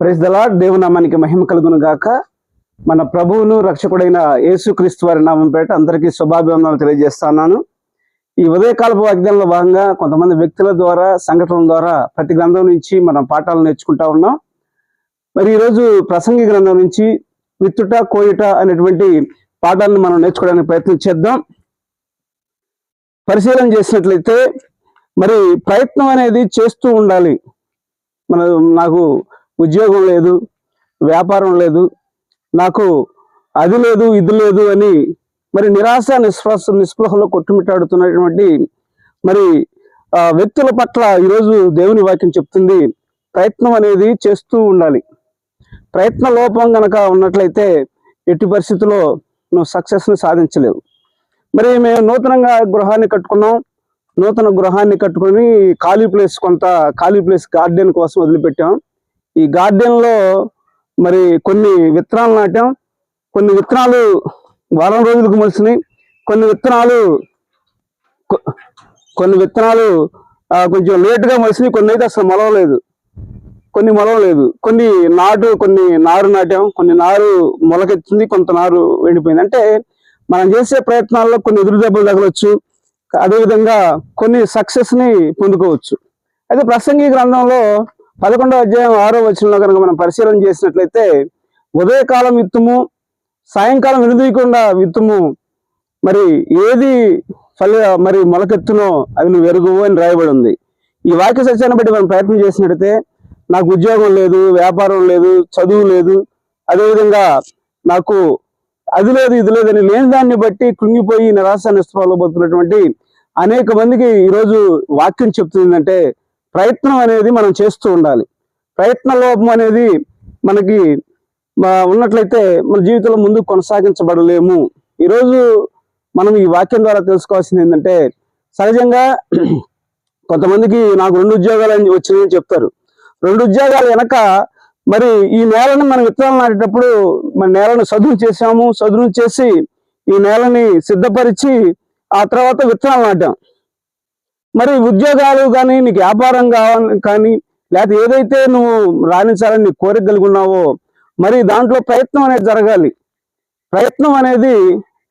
Praise దలా దేవునామానికి మహిమ కలుగును గాక. మన ప్రభువును రక్షకుడైన యేసుక్రీస్తు వారి నామం పేట అందరికీ శుభాభివందనాలు తెలియజేస్తున్నాను. ఈ ఉదయకాలపు వాగ్దానంలో భాగంగా కొంతమంది వ్యక్తుల ద్వారా సంఘటనల ద్వారా ప్రతి గ్రంథం నుంచి మనం పాఠాలు నేర్చుకుంటా ఉన్నాం. మరి ఈరోజు ప్రసంగి గ్రంథం నుంచి విత్తుట కోయుట అనేటువంటి పాఠాలను మనం నేర్చుకోవడానికి ప్రయత్నం చేద్దాం. పరిశీలన చేసినట్లయితే మరి ప్రయత్నం అనేది చేస్తూ ఉండాలి. మన నాకు ఉద్యోగం లేదు వ్యాపారం లేదు నాకు అది లేదు ఇది లేదు అని మరి నిరాశ నిస్పృహ నిస్పృహలో కొట్టుమిట్టాడుతున్నటువంటి మరి వ్యక్తుల పట్ల ఈరోజు దేవుని వాక్యం చెప్తుంది ప్రయత్నం అనేది చేస్తూ ఉండాలి. ప్రయత్న లోపం గనక ఉన్నట్లయితే ఎట్టి పరిస్థితుల్లో నువ్వు సక్సెస్ని సాధించలేవు. మరి మేము నూతనంగా గృహాన్ని కట్టుకున్నాం నూతన గృహాన్ని కట్టుకొని ఖాళీ ప్లేస్ కొంత ఖాళీ ప్లేస్ గార్డెన్ కోసం వదిలిపెట్టాం. ఈ గార్డెన్లో మరి కొన్ని విత్తనాలు నాటాం. కొన్ని విత్తనాలు వారం రోజులకు మొలిసినాయి. కొన్ని విత్తనాలు కొన్ని విత్తనాలు కొంచెం లేటుగా మొలిసినాయి. కొన్ని అయితే అసలు మొలవలేదు. కొన్ని మొలవలేదు. కొన్ని నాటు కొన్ని నారు నాటాం. కొన్ని నారు మొలకెత్తింది కొంత నారు ఎండిపోయింది. అంటే మనం చేసే ప్రయత్నాల్లో కొన్ని ఎదురు దెబ్బలు తగలొచ్చు. అదేవిధంగా కొన్ని సక్సెస్ని పొందుకోవచ్చు. అయితే ప్రసంగి గ్రంథంలో పదకొండో అధ్యాయం ఆరో వచనంలో కనుక మనం పరిశీలన చేసినట్లయితే ఉదయకాలం విత్తుము సాయంకాలం వెనుదీయకుండా విత్తుము మరి ఏది ఫలి మరి మొలకెత్తునో అవి నువ్వు ఎరుగువు అని రాయబడి ఉంది ఈ వాక్య సత్యాన్ని బట్టి మనం ప్రయత్నం చేసినట్టయితే నాకు ఉద్యోగం లేదు వ్యాపారం లేదు చదువు లేదు అదేవిధంగా నాకు అది లేదు ఇది లేదని లేని దాన్ని బట్టి కృంగిపోయి నిరాశ నిస్పృహలో బతుకున్నటువంటి అనేక మందికి ఈరోజు వాక్యం చెప్తుంది అంటే ప్రయత్నం అనేది మనం చేస్తూ ఉండాలి. ప్రయత్న లోపం అనేది మనకి ఉన్నట్లయితే మన జీవితంలో ముందుకు కొనసాగించబడలేము. ఈరోజు మనం ఈ వాక్యం ద్వారా తెలుసుకోవాల్సింది ఏంటంటే సహజంగా కొంతమందికి నాకు రెండు ఉద్యోగాలు అని వచ్చినాయని చెప్తారు. రెండు ఉద్యోగాలు వెనక మరి ఈ నేలను మనం విత్తనాలు నాటేటప్పుడు మన నేలను చదువు చేసాము చదువు చేసి ఈ నేలని సిద్ధపరిచి ఆ తర్వాత విత్తనాలు నాటాం. మరి ఉద్యోగాలు కానీ నీకు వ్యాపారం కావాలి కానీ లేకపోతే ఏదైతే నువ్వు రాణించాలని నీ కోరిక కలిగి ఉన్నావో మరి దాంట్లో ప్రయత్నం అనేది జరగాలి. ప్రయత్నం అనేది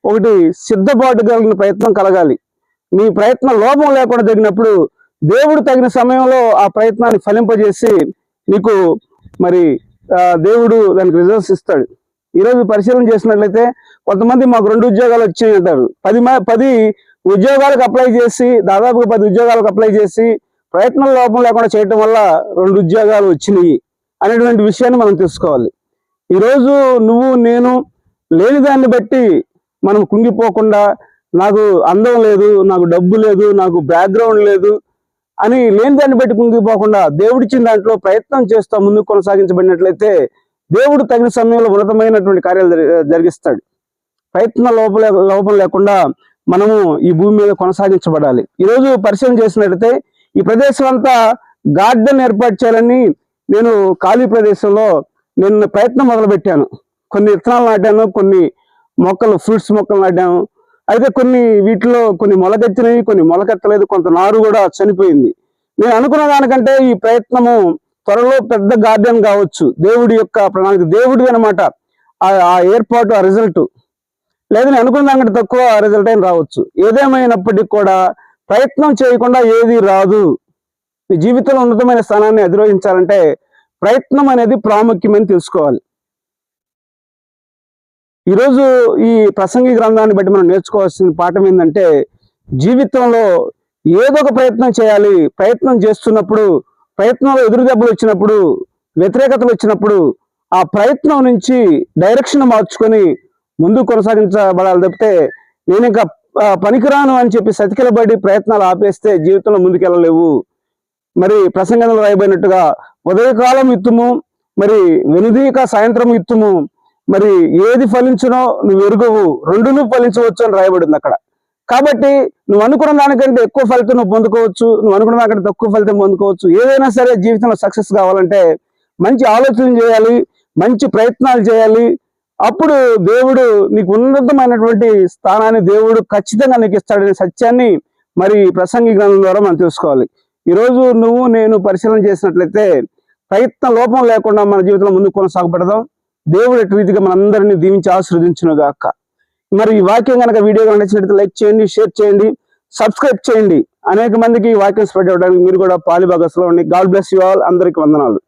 ఒకటి సిద్ధపాటు కలిగిన ప్రయత్నం కలగాలి. నీ ప్రయత్నం లోపం లేకుండా తగినప్పుడు దేవుడు తగిన సమయంలో ఆ ప్రయత్నాన్ని ఫలింపజేసి నీకు మరి దేవుడు దానికి రిజల్ట్స్ ఇస్తాడు. ఈరోజు పరిశీలన చేసినట్లయితే కొంతమంది మాకు రెండు ఉద్యోగాలు వచ్చాయి అంటారు పది మా పది ఉద్యోగాలకు అప్లై చేసి దాదాపుగా పది ఉద్యోగాలకు అప్లై చేసి ప్రయత్నం లోపం లేకుండా చేయటం వల్ల రెండు ఉద్యోగాలు వచ్చినాయి అనేటువంటి విషయాన్ని మనం తెలుసుకోవాలి. ఈరోజు నువ్వు నేను లేని దాన్ని బట్టి మనం కుంగిపోకుండా నాకు అందం లేదు నాకు డబ్బు లేదు నాకు బ్యాక్గ్రౌండ్ లేదు అని లేని దాన్ని బట్టి కుంగిపోకుండా దేవుడిచ్చిన దాంట్లో ప్రయత్నం చేస్తూ ముందుకు కొనసాగించబడినట్లయితే దేవుడు తగిన సమయంలో ఉన్నతమైనటువంటి కార్యాలు జరిగిస్తాడు. ప్రయత్న లోపం లోపం లేకుండా మనము ఈ భూమి మీద కొనసాగించబడాలి. ఈరోజు పరిశీలన చేసినట్లయితే ఈ ప్రదేశం అంతా గార్డెన్ ఏర్పాటు చేయాలని నేను ఖాళీ ప్రదేశంలో నేను ప్రయత్నం మొదలుపెట్టాను. కొన్ని విత్తనాలు నాటాను కొన్ని మొక్కలు ఫ్రూట్స్ మొక్కలు నాటాను. అయితే కొన్ని వీటిలో కొన్ని మొలకెత్తినవి కొన్ని మొలకెత్తలేదు కొంత నారు కూడా చనిపోయింది. నేను అనుకున్న దానికంటే ఈ ప్రయత్నము త్వరలో పెద్ద గార్డెన్ కావచ్చు. దేవుడి యొక్క ప్రణాళిక దేవుడి అనమాట ఆ- ఆ ఏర్పాటు ఆ రిజల్ట్. లేదా అనుకున్న దానికంటే తక్కువ రిజల్ట్ అయిన రావచ్చు. ఏదేమైనప్పటికీ కూడా ప్రయత్నం చేయకుండా ఏది రాదు. మీ జీవితంలో ఉన్నతమైన స్థానాన్ని అధిరోహించాలంటే ప్రయత్నం అనేది ప్రాముఖ్యమని తెలుసుకోవాలి. ఈరోజు ఈ ప్రసంగి గ్రంథాన్ని బట్టి మనం నేర్చుకోవాల్సిన పాఠం ఏంటంటే జీవితంలో ఏదో ఒక ప్రయత్నం చేయాలి. ప్రయత్నం చేస్తున్నప్పుడు ప్రయత్నంలో ఎదురు దెబ్బలు వచ్చినప్పుడు వ్యతిరేకతలు వచ్చినప్పుడు ఆ ప్రయత్నం నుంచి డైరెక్షన్ మార్చుకొని ముందు కొనసాగించబడాలి తప్పితే నేను ఇంకా పనికిరాను అని చెప్పి సతికిలబడి ప్రయత్నాలు ఆపేస్తే జీవితంలో ముందుకెళ్ళలేవు. మరి ప్రసంగంలో రాయబడినట్టుగా ఉదయకాలం ఇత్తుము మరి వెనుదీక సాయంత్రం ఇత్తుము మరి ఏది ఫలించునో నువ్వు ఎరుగవు రెండును ఫలించవచ్చు అని రాయబడింది అక్కడ. కాబట్టి నువ్వు అనుకున్న దానికంటే ఎక్కువ ఫలితం నువ్వు పొందుకోవచ్చు నువ్వు అనుకున్న దానికంటే తక్కువ ఫలితం పొందుకోవచ్చు. ఏదైనా సరే జీవితంలో సక్సెస్ కావాలంటే మంచి ఆలోచన చేయాలి మంచి ప్రయత్నాలు చేయాలి అప్పుడు దేవుడు నీకు ఉన్నతమైనటువంటి స్థానాన్ని దేవుడు ఖచ్చితంగా నీకు ఇస్తాడనే సత్యాన్ని మరి ప్రసంగి గ్రంథం ద్వారా మనం తెలుసుకోవాలి. ఈరోజు నువ్వు నేను పరిశీలన చేసినట్లయితే ప్రయత్న లోపం లేకుండా మన జీవితంలో ముందుకు కొనసాగబడదాం. దేవుడు ఎటు రీతిగా మనందరినీ దీవించి ఆశీర్వదించును గాక. మరి ఈ వాక్యం కనుక వీడియో కనుక నచ్చినట్లయితే లైక్ చేయండి షేర్ చేయండి సబ్స్క్రైబ్ చేయండి. అనేక మందికి ఈ వాక్యం స్ప్రెడ్ అవ్వడానికి మీరు కూడా పాలిభాగస్లో ఉండి. God bless you all. అందరికి వందనాలు.